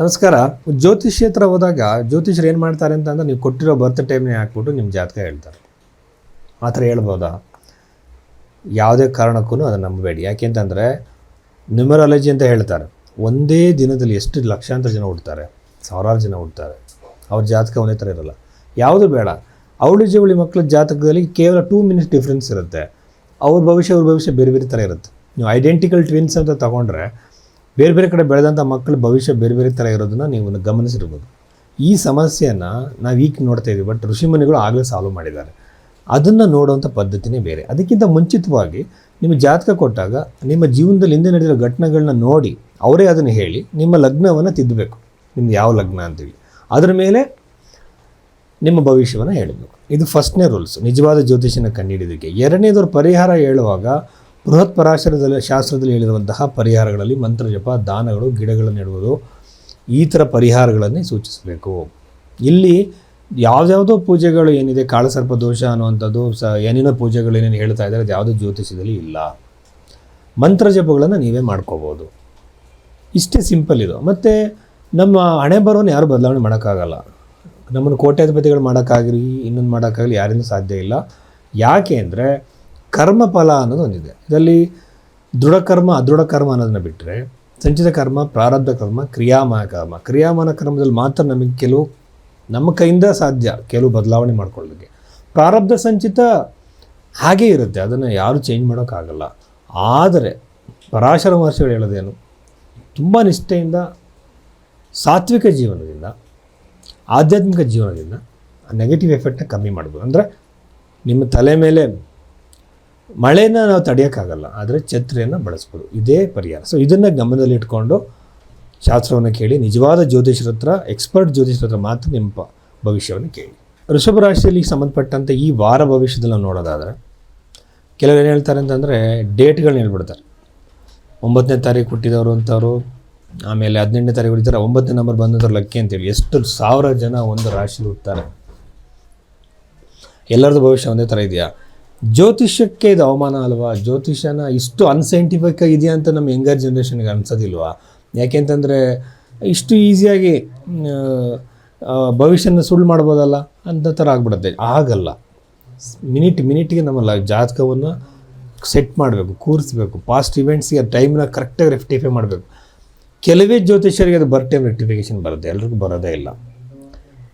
ನಮಸ್ಕಾರ. ಜ್ಯೋತಿಷ್ಯ ಹತ್ರ ಹೋದಾಗ ಜ್ಯೋತಿಷ್ಯರು ಏನು ಮಾಡ್ತಾರೆ ಅಂತಂದ್ರೆ ನೀವು ಕೊಟ್ಟಿರೋ ಬರ್ತ್ ಟೈಮ್ನೇ ಹಾಕ್ಬಿಟ್ಟು ನಿಮ್ಮ ಜಾತಕ ಹೇಳ್ತಾರೆ. ಆ ಥರ ಹೇಳ್ಬೋದಾ? ಯಾವುದೇ ಕಾರಣಕ್ಕೂ ಅದನ್ನು ನಂಬಬೇಡಿ. ಯಾಕೆಂತಂದರೆ ನ್ಯೂಮರಾಲಜಿ ಅಂತ ಹೇಳ್ತಾರೆ. ಒಂದೇ ದಿನದಲ್ಲಿ ಎಷ್ಟು ಲಕ್ಷಾಂತರ ಜನ ಹುಡ್ತಾರೆ ಸಾವಿರಾರು ಜನ ಹುಡ್ತಾರೆ ಅವ್ರ ಜಾತಕ ಒಂದೇ ಥರ ಇರಲ್ಲ. ಯಾವುದು ಬೇಡ. ಅವಳಿ ಜವಳಿ ಮಕ್ಕಳ ಜಾತಕದಲ್ಲಿ ಕೇವಲ ಟೂ ಮಿನಿಟ್ಸ್ ಡಿಫ್ರೆನ್ಸ್ ಇರುತ್ತೆ. ಅವ್ರ ಭವಿಷ್ಯ ಅವ್ರ ಭವಿಷ್ಯ ಬೇರೆ ಬೇರೆ ಥರ ಇರುತ್ತೆ. ನೀವು ಐಡೆಂಟಿಕಲ್ ಟ್ವಿನ್ಸ್ ಅಂತ ತಗೊಂಡ್ರೆ ಬೇರೆ ಬೇರೆ ಕಡೆ ಬೆಳೆದಂಥ ಮಕ್ಕಳ ಭವಿಷ್ಯ ಬೇರೆ ಬೇರೆ ಥರ ಇರೋದನ್ನು ನೀವು ಗಮನಿಸಿರ್ಬೋದು. ಈ ಸಮಸ್ಯೆಯನ್ನು ನಾವು ಈಗ ನೋಡ್ತಾ ಇದ್ದೀವಿ ಬಟ್ ಋಷಿಮುನಿಗಳು ಆಗಲೇ ಸಾಲ್ವ್ ಮಾಡಿದ್ದಾರೆ. ಅದನ್ನು ನೋಡುವಂಥ ಪದ್ಧತಿನೇ ಬೇರೆ. ಅದಕ್ಕಿಂತ ಮುಂಚಿತವಾಗಿ ನಿಮ್ಮ ಜಾತಕ ಕೊಟ್ಟಾಗ ನಿಮ್ಮ ಜೀವನದಲ್ಲಿ ಹಿಂದೆ ನಡೆದಿರೋ ಘಟನೆಗಳನ್ನ ನೋಡಿ ಅವರೇ ಅದನ್ನು ಹೇಳಿ ನಿಮ್ಮ ಲಗ್ನವನ್ನು ತಿದ್ದಬೇಕು ನಿಮ್ದು ಯಾವ ಲಗ್ನ ಅಂತೇಳಿ ಅದರ ಮೇಲೆ ನಿಮ್ಮ ಭವಿಷ್ಯವನ್ನು ಹೇಳಬೇಕು. ಇದು ಫಸ್ಟ್ನೇ ರೂಲ್ಸ್ ನಿಜವಾದ ಜ್ಯೋತಿಷನ ಕಂಡುಹಿಡಿಯೋದಕ್ಕೆ ಎರಡನೇದವ್ರ ಪರಿಹಾರ ಹೇಳುವಾಗ ಬೃಹತ್ ಪರಾಶರದಲ್ಲಿ ಶಾಸ್ತ್ರದಲ್ಲಿ ಹೇಳಿರುವಂತಹ ಪರಿಹಾರಗಳಲ್ಲಿ ಮಂತ್ರ ಜಪ, ದಾನಗಳು, ಗಿಡಗಳನ್ನು ನೆಡುವುದು ಈ ಥರ ಪರಿಹಾರಗಳನ್ನೇ ಸೂಚಿಸಬೇಕು. ಇಲ್ಲಿ ಯಾವುದ್ಯಾವುದೋ ಪೂಜೆಗಳು ಏನಿದೆ, ಕಾಳಸರ್ಪ ದೋಷ ಅನ್ನುವಂಥದ್ದು, ಸ ಏನೇನೋ ಪೂಜೆಗಳು ಏನೇನು ಹೇಳ್ತಾ ಇದ್ದಾರೆ, ಅದು ಯಾವುದೋ ಜ್ಯೋತಿಷದಲ್ಲಿ ಇಲ್ಲ. ಮಂತ್ರ ಜಪಗಳನ್ನು ನೀವೇ ಮಾಡ್ಕೋಬೋದು. ಇಷ್ಟೇ ಸಿಂಪಲ್ ಇದು. ಮತ್ತು ನಮ್ಮ ಹಣೆ ಬರೋನು ಯಾರು ಬದಲಾವಣೆ ಮಾಡೋಕ್ಕಾಗಲ್ಲ. ನಮ್ಮನ್ನು ಕೋಟ್ಯಾಧಿಪತಿಗಳು ಮಾಡೋಕ್ಕಾಗಲಿ, ಇನ್ನೊಂದು ಮಾಡೋಕ್ಕಾಗಲಿ ಯಾರಿಂದ ಸಾಧ್ಯ ಇಲ್ಲ. ಯಾಕೆ ಅಂದರೆ ಕರ್ಮಫಲ ಅನ್ನೋದು ಒಂದಿದೆ. ಇದರಲ್ಲಿ ದೃಢ ಕರ್ಮ ಅದೃಢ ಕರ್ಮ ಅನ್ನೋದನ್ನ ಬಿಟ್ಟರೆ ಸಂಚಿತ ಕರ್ಮ, ಪ್ರಾರಬ್ಧ ಕರ್ಮ ಕ್ರಿಯಾಮಾನ ಕರ್ಮ. ಕ್ರಿಯಾಮಾನ ಕರ್ಮದಲ್ಲಿ ಮಾತ್ರ ನಮಗೆ ಕೆಲವು ನಮ್ಮ ಕೈಯಿಂದ ಸಾಧ್ಯ ಕೆಲವು ಬದಲಾವಣೆ ಮಾಡ್ಕೊಳ್ಳೋದಕ್ಕೆ. ಪ್ರಾರಬ್ಧ, ಸಂಚಿತ ಹಾಗೇ ಇರುತ್ತೆ. ಅದನ್ನು ಯಾರೂ ಚೇಂಜ್ ಮಾಡೋಕ್ಕಾಗಲ್ಲ. ಆದರೆ ಪರಾಶರ ಮಹರ್ಷಿಗಳು ಹೇಳೋದೇನು? ತುಂಬ ನಿಷ್ಠೆಯಿಂದ, ಸಾತ್ವಿಕ ಜೀವನದಿಂದ, ಆಧ್ಯಾತ್ಮಿಕ ಜೀವನದಿಂದ ನೆಗೆಟಿವ್ ಎಫೆಕ್ಟನ್ನ ಕಮ್ಮಿ ಮಾಡ್ಬೋದು. ಅಂದರೆ ನಿಮ್ಮ ತಲೆ ಮೇಲೆ ಮಳೆನ ನಾವು ತಡೆಯೋಕ್ಕಾಗಲ್ಲ, ಆದರೆ ಛತ್ರಿಯನ್ನು ಬಳಸ್ಬೋದು. ಇದೇ ಪರಿಹಾರ. ಸೊ ಇದನ್ನು ಗಮನದಲ್ಲಿಟ್ಕೊಂಡು ಶಾಸ್ತ್ರವನ್ನು ಕೇಳಿ, ನಿಜವಾದ ಜ್ಯೋತಿಷರ ಹತ್ರ ಎಕ್ಸ್ಪರ್ಟ್ ಜ್ಯೋತಿಷರ ಹತ್ರ ಮಾತ್ರ ನಿಮ್ಮ ಭವಿಷ್ಯವನ್ನು ಕೇಳಿ. ಋಷಭ ರಾಶಿಯಲ್ಲಿ ಸಂಬಂಧಪಟ್ಟಂತೆ ಈ ವಾರ ಭವಿಷ್ಯದಲ್ಲಿ ನಾವು ನೋಡೋದಾದರೆ, ಕೆಲವರು ಏನು ಹೇಳ್ತಾರೆ ಅಂತಂದರೆ, ಡೇಟ್ಗಳನ್ನ ಹೇಳ್ಬಿಡ್ತಾರೆ. ಒಂಬತ್ತನೇ ತಾರೀಕು ಹುಟ್ಟಿದವರು ಅಂತವರು, ಆಮೇಲೆ ಹದಿನೆಂಟನೇ ತಾರೀಕು ಹುಟ್ಟಿದ್ದಾರೆ ಒಂಬತ್ತನೇ ನಂಬರ್ ಬಂದಂಥವ್ರು ಲಕ್ಕಿ ಅಂತೇಳಿ. ಎಷ್ಟು ಸಾವಿರ ಜನ ಒಂದು ರಾಶಿಲಿ ಹುಡ್ತಾರೆ ಎಲ್ಲರದ್ದು ಭವಿಷ್ಯ ಒಂದೇ ಥರ ಇದೆಯಾ? ಜ್ಯೋತಿಷ್ಯಕ್ಕೆ ಇದು ಅವಮಾನ ಅಲ್ವಾ? ಜ್ಯೋತಿಷ್ಯನ ಇಷ್ಟು ಅನ್ಸೈಂಟಿಫಿಕ್ ಇದೆಯಾ ಅಂತ ನಮ್ಮ ಯಂಗರ್ ಜನ್ರೇಷನ್ಗೆ ಅನ್ಸೋದಿಲ್ವಾ? ಯಾಕೆಂತಂದರೆ ಇಷ್ಟು ಈಸಿಯಾಗಿ ಭವಿಷ್ಯನ ಸುಳ್ಳು ಮಾಡ್ಬೋದಲ್ಲ ಅಂತ ಥರ ಆಗ್ಬಿಡುತ್ತೆ. ಆಗಲ್ಲ. ಮಿನಿಟ್, ಮಿನಿಟ್ಗೆ ನಮ್ಮ ಜಾತಕವನ್ನು ಸೆಟ್ ಮಾಡಬೇಕು, ಕೂರಿಸ್ಬೇಕು. ಪಾಸ್ಟ್ ಇವೆಂಟ್ಸ್ಗೆ ಟೈಮ್ನ ಕರೆಕ್ಟಾಗಿ ರೆಕ್ಟಿಫೈ ಮಾಡಬೇಕು. ಕೆಲವೇ ಜ್ಯೋತಿಷ್ಯರಿಗೆ ಅದು ಬರ್ ಟೈಮ್ ರೆಕ್ಟಿಫಿಕೇಷನ್ ಬರುತ್ತೆ. ಎಲ್ರಿಗೂ ಬರೋದೇ ಇಲ್ಲ.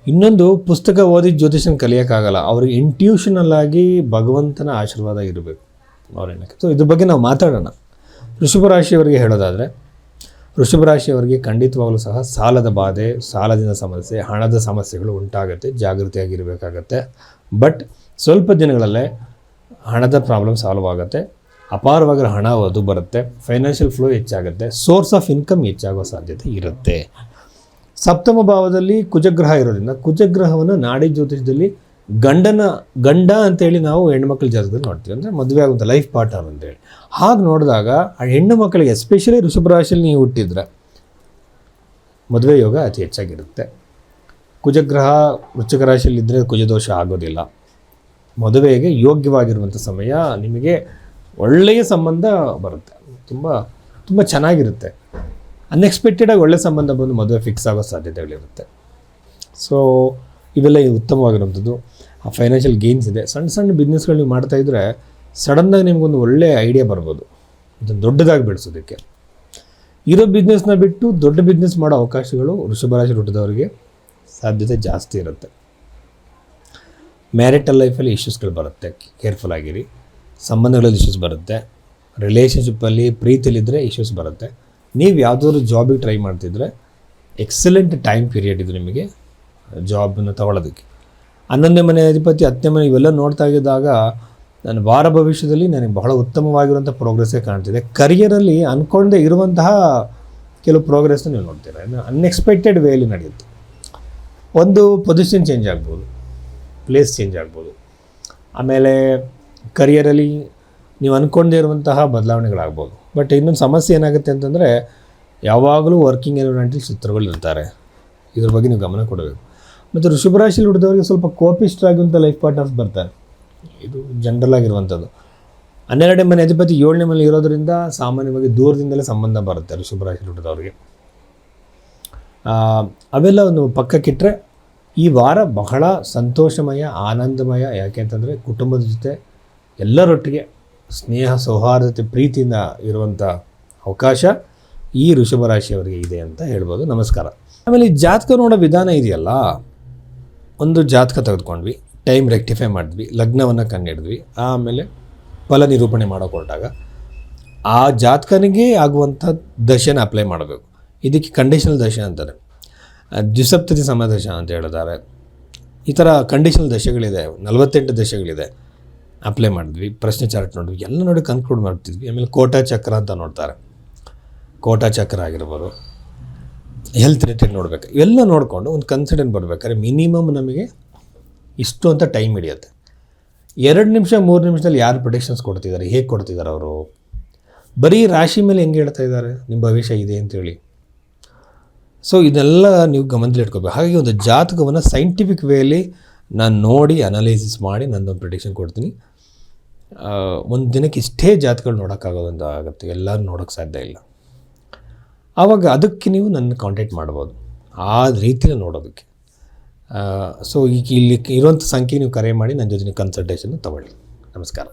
ಇನ್ನೊಂದು ಪುಸ್ತಕ ಓದಿ ಜ್ಯೋತಿಷನ್ ಕಲಿಯೋಕ್ಕಾಗಲ್ಲ. ಅವ್ರಿಗೆ ಇಂಟ್ಯೂಷನಲ್ ಆಗಿ ಭಗವಂತನ ಆಶೀರ್ವಾದ ಇರಬೇಕು. ಅವ್ರೇನಕ್ಕೆ? ಸೊ ಇದ್ರ ಬಗ್ಗೆ ನಾವು ಮಾತಾಡೋಣ. ವೃಷಭ ರಾಶಿಯವರಿಗೆ ಹೇಳೋದಾದರೆ, ವೃಷಭ ರಾಶಿಯವರಿಗೆ ಖಂಡಿತವಾಗಲೂ ಸಹ ಸಾಲದ ಬಾಧೆ, ಸಾಲದಿಂದ ಸಮಸ್ಯೆ, ಹಣದ ಸಮಸ್ಯೆಗಳು ಉಂಟಾಗುತ್ತೆ, ಜಾಗೃತಿಯಾಗಿರಬೇಕಾಗತ್ತೆ. ಬಟ್ ಸ್ವಲ್ಪ ದಿನಗಳಲ್ಲೇ ಹಣದ ಪ್ರಾಬ್ಲಮ್ ಸಾಲ್ವ್ ಆಗುತ್ತೆ. ಅಪಾರವಾಗಿರೋ ಹಣ ಅದು ಬರುತ್ತೆ. ಫೈನಾನ್ಷಿಯಲ್ ಫ್ಲೋ ಹೆಚ್ಚಾಗುತ್ತೆ. ಸೋರ್ಸ್ ಆಫ್ ಇನ್ಕಮ್ ಹೆಚ್ಚಾಗೋ ಸಾಧ್ಯತೆ ಇರುತ್ತೆ. ಸಪ್ತಮ ಭಾವದಲ್ಲಿ ಕುಜಗ್ರಹ ಇರೋದ್ರಿಂದ ಕುಜಗ್ರಹವನ್ನು ನಾಡಿ ಜ್ಯೋತಿಷದಲ್ಲಿ ಗಂಡನ, ಗಂಡ ಅಂತೇಳಿ ನಾವು ಹೆಣ್ಮಕ್ಳ ಜಾತಕದಲ್ಲಿ ನೋಡ್ತೀವಿ. ಅಂದರೆ ಮದುವೆ ಆಗುವಂಥ ಲೈಫ್ ಪಾರ್ಟ್ನರ್ ಅಂತೇಳಿ. ಹಾಗೆ ನೋಡಿದಾಗ ಆ ಹೆಣ್ಣು ಮಕ್ಕಳಿಗೆ ಎಸ್ಪೆಷಲಿ ಋಷಭ ರಾಶಿಯಲ್ಲಿ ನೀವು ಹುಟ್ಟಿದ್ರೆ ಮದುವೆ ಯೋಗ ಅತಿ ಹೆಚ್ಚಾಗಿರುತ್ತೆ. ಕುಜಗ್ರಹ ವೃಶ್ಚಿಕ ರಾಶಿಯಲ್ಲಿದ್ದರೆ ಕುಜದೋಷ ಆಗೋದಿಲ್ಲ. ಮದುವೆಗೆ ಯೋಗ್ಯವಾಗಿರುವಂಥ ಸಮಯ ನಿಮಗೆ ಒಳ್ಳೆಯ ಸಂಬಂಧ ಬರುತ್ತೆ. ತುಂಬ ತುಂಬ ಚೆನ್ನಾಗಿರುತ್ತೆ. ಅನ್ಎಕ್ಸ್ಪೆಕ್ಟೆಡಾಗಿ ಒಳ್ಳೆ ಸಂಬಂಧ ಬಂದು ಮದುವೆ ಫಿಕ್ಸ್ ಆಗೋ ಸಾಧ್ಯತೆಗಳಿರುತ್ತೆ. ಸೊ ಇವೆಲ್ಲ ಉತ್ತಮವಾಗಿರುವಂಥದ್ದು. ಆ ಫೈನಾನ್ಷಿಯಲ್ ಗೇನ್ಸ್ ಇದೆ. ಸಣ್ಣ ಸಣ್ಣ ಬಿಸ್ನೆಸ್ಗಳು ನೀವು ಮಾಡ್ತಾ ಇದ್ದರೆ ಸಡನ್ನಾಗಿ ನಿಮಗೊಂದು ಒಳ್ಳೆ ಐಡಿಯಾ ಬರ್ಬೋದು. ಇದನ್ನು ದೊಡ್ಡದಾಗಿ ಬೆಳೆಸೋದಕ್ಕೆ. ಇರೋ ಬಿಸ್ನೆಸ್ನ ಬಿಟ್ಟು ದೊಡ್ಡ ಬಿಸ್ನೆಸ್ ಮಾಡೋ ಅವಕಾಶಗಳು ವೃಷಭರಾಶಿ ಹುಟ್ಟಿದವರಿಗೆ ಸಾಧ್ಯತೆ ಜಾಸ್ತಿ ಇರುತ್ತೆ. ಮ್ಯಾರಿಟಲ್ ಲೈಫಲ್ಲಿ ಇಶ್ಯೂಸ್ಗಳು ಬರುತ್ತೆ. ಕೇರ್ಫುಲ್ ಆಗಿರಿ. ಸಂಬಂಧಗಳಲ್ಲಿ ಇಶ್ಯೂಸ್ ಬರುತ್ತೆ. ರಿಲೇಷನ್ಶಿಪ್ಪಲ್ಲಿ ಪ್ರೀತಿಲಿದ್ದರೆ ಇಶ್ಯೂಸ್ ಬರುತ್ತೆ. ನೀವು ಯಾವುದಾದ್ರು ಜಾಬಿಗೆ ಟ್ರೈ ಮಾಡ್ತಿದ್ರೆ ಎಕ್ಸಲೆಂಟ್ ಟೈಮ್ ಪೀರಿಯಡ್ ಇದು ನಿಮಗೆ ಜಾಬನ್ನು ತಗೊಳ್ಳೋದಕ್ಕೆ ಹನ್ನೊಂದನೇ ಮನೆ ಅಧಿಪತಿ, ಹತ್ತನೇ ಮನೆ ಇವೆಲ್ಲ ನೋಡ್ತಾ ಇದ್ದಾಗ ನಾನು ವಾರ ಭವಿಷ್ಯದಲ್ಲಿ ನನಗೆ ಬಹಳ ಉತ್ತಮವಾಗಿರುವಂಥ ಪ್ರೋಗ್ರೆಸ್ಸೇ ಕಾಣ್ತಿದೆ. ಕರಿಯರಲ್ಲಿ ಅಂದ್ಕೊಂಡೇ ಇರುವಂತಹ ಕೆಲವು ಪ್ರೋಗ್ರೆಸ್ನ ನೀವು ನೋಡ್ತೀರ? ಅನ್ಎಕ್ಸ್ಪೆಕ್ಟೆಡ್ ವೇಲಿ ನಡೆಯುತ್ತೆ. ಒಂದು ಪೊಸಿಷನ್ ಚೇಂಜ್ ಆಗ್ಬೋದು ಪ್ಲೇಸ್ ಚೇಂಜ್ ಆಗ್ಬೋದು. ಆಮೇಲೆ ಕರಿಯರಲ್ಲಿ ನೀವು ಅಂದ್ಕೊಂಡೇ ಇರುವಂತಹ ಬದಲಾವಣೆಗಳಾಗ್ಬೋದು. ಬಟ್ ಇನ್ನೊಂದು ಸಮಸ್ಯೆ ಏನಾಗುತ್ತೆ ಅಂತಂದರೆ, ಯಾವಾಗಲೂ ವರ್ಕಿಂಗ್ ಎನ್ವಿರಾನ್ಮೆಂಟಲ್ಲಿ ಚಿತ್ರಗಳು ಇರ್ತಾರೆ. ಇದ್ರ ಬಗ್ಗೆ ನೀವು ಗಮನ ಕೊಡಬೇಕು. ಮತ್ತು ಋಷಭರಾಶಿಲಿ ಹುಟ್ಟಿದವರಿಗೆ ಸ್ವಲ್ಪ ಆಗುವಂಥ ಲೈಫ್ ಪಾರ್ಟ್ನರ್ಸ್ ಬರ್ತಾರೆ. ಇದು ಜನರಲ್ ಆಗಿರುವಂಥದ್ದು. ಹನ್ನೆರಡನೇ ಮನೆ ಅಧಿಪತಿ ಏಳನೇ ಮನೆ ಇರೋದರಿಂದ ಸಾಮಾನ್ಯವಾಗಿ ದೂರದಿಂದಲೇ ಸಂಬಂಧ ಬರುತ್ತೆ ಋಷಭ ಹುಡ್ದವ್ರಿಗೆ ಅವೆಲ್ಲ ಒಂದು ಪಕ್ಕಕ್ಕಿಟ್ಟರೆ ಈ ವಾರ ಬಹಳ ಸಂತೋಷಮಯ, ಆನಂದಮಯ, ಯಾಕೆ ಅಂತಂದರೆ ಕುಟುಂಬದ ಜೊತೆ ಎಲ್ಲರೊಟ್ಟಿಗೆ ಸ್ನೇಹ ಸೌಹಾರ್ದತೆ ಪ್ರೀತಿಯಿಂದ ಇರುವಂಥ ಅವಕಾಶ ಈ ಋಷಭ ರಾಶಿಯವರಿಗೆ ಇದೆ ಅಂತ ಹೇಳ್ಬೋದು. ನಮಸ್ಕಾರ. ಆಮೇಲೆ ಈ ಜಾತಕ ನೋಡೋ ವಿಧಾನ ಇದೆಯಲ್ಲ? ಒಂದು ಜಾತಕ ತೆಗೆದುಕೊಂಡ್ವಿ ಟೈಮ್ ರೆಕ್ಟಿಫೈ ಮಾಡಿದ್ವಿ, ಲಗ್ನವನ್ನು ಕಂಡಿಡಿದ್ವಿ, ಆಮೇಲೆ ಫಲ ನಿರೂಪಣೆ ಮಾಡೋಕೆ ಹೊರಟಾಗ ಆ ಜಾತಕನಿಗೆ ಆಗುವಂಥ ದಶೆನ ಅಪ್ಲೈ ಮಾಡಬೇಕು. ಇದಕ್ಕೆ ಕಂಡೀಷನಲ್ ದಶೆ ಅಂತಾರೆ. ದ್ವಿಸಪ್ತತಿ ಸಮದಶ ಅಂತ ಹೇಳಿದ್ದಾರೆ. ಈ ಥರ ಕಂಡೀಷನಲ್ ದಶೆಗಳಿದೆ ನಲವತ್ತೆಂಟು ದಶೆಗಳಿದೆ ಅಪ್ಲೈ ಮಾಡಿದ್ವಿ, ಪ್ರಶ್ನೆ ಚಾರ್ಟ್ ನೋಡಿದ್ವಿ, ಎಲ್ಲ ನೋಡಿ ಕನ್ಕ್ಲೂಡ್ ಮಾಡ್ತಿದ್ವಿ. ಆಮೇಲೆ ಕೋಟಾ ಚಕ್ರ ಅಂತ ನೋಡ್ತಾರೆ. ಕೋಟಾ ಚಕ್ರ ಆಗಿರ್ಬೋದು ಹೆಲ್ತ್ ರಿಲೇಟೆಡ್ ನೋಡ್ಬೇಕು. ಇವೆಲ್ಲ ನೋಡಿಕೊಂಡು ಒಂದು ಕನ್ಸಿಡೆಂಟ್ ಬರ್ಬೇಕಾದ್ರೆ ಮಿನಿಮಮ್ ನಮಗೆ ಇಷ್ಟು ಅಂತ ಟೈಮ್ ಹಿಡಿಯುತ್ತೆ. ಎರಡು ನಿಮಿಷ, ಮೂರು ನಿಮಿಷದಲ್ಲಿ ಯಾರು ಪ್ರೊಡಿಕ್ಷನ್ಸ್ ಕೊಡ್ತಿದ್ದಾರೆ, ಹೇಗೆ ಕೊಡ್ತಿದ್ದಾರೆ ಅವರು? ಬರೀ ರಾಶಿ ಮೇಲೆ ಹೆಂಗೆ ಹೇಳ್ತಾ ಇದ್ದಾರೆ? ನಿಮ್ಮ ಭವಿಷ್ಯ ಇದೆ ಅಂತೇಳಿ ಸೊ ಇದೆಲ್ಲ ನೀವು ಗಮನದಲ್ಲಿ ಇಟ್ಕೋಬೇಕು. ಹಾಗಾಗಿ ಒಂದು ಜಾತಕವನ್ನು ಸೈಂಟಿಫಿಕ್ ವೇಲಿ ನಾನು ನೋಡಿ ಅನಾಲಿಸಿಸ್ ಮಾಡಿ ನನ್ನೊಂದು ಪ್ರಿಡಿಕ್ಷನ್ ಕೊಡ್ತೀನಿ. ಒಂದು ದಿನಕ್ಕೆ ಇಷ್ಟೇ ಜಾತಿಗಳು ನೋಡೋಕ್ಕಾಗೋದಂತ ಆಗುತ್ತೆ. ಎಲ್ಲರೂ ನೋಡೋಕ್ಕೆ ಸಾಧ್ಯ ಇಲ್ಲ. ಆವಾಗ ಅದಕ್ಕೆ ನೀವು ನನ್ನ ಕಾಂಟ್ಯಾಕ್ಟ್ ಮಾಡ್ಬೋದು. ಆ ರೀತಿಯಲ್ಲಿ ನೋಡೋದಕ್ಕೆ. ಸೊ ಈಗ ಇಲ್ಲಿ ಇರುವಂಥ ಸಂಖ್ಯೆ ನೀವು ಕರೆ ಮಾಡಿ, ನನ್ನ ಜೊತೆ ಕನ್ಸಲ್ಟೇಷನ್ ತೊಗೊಳ್ಳಿ. ನಮಸ್ಕಾರ.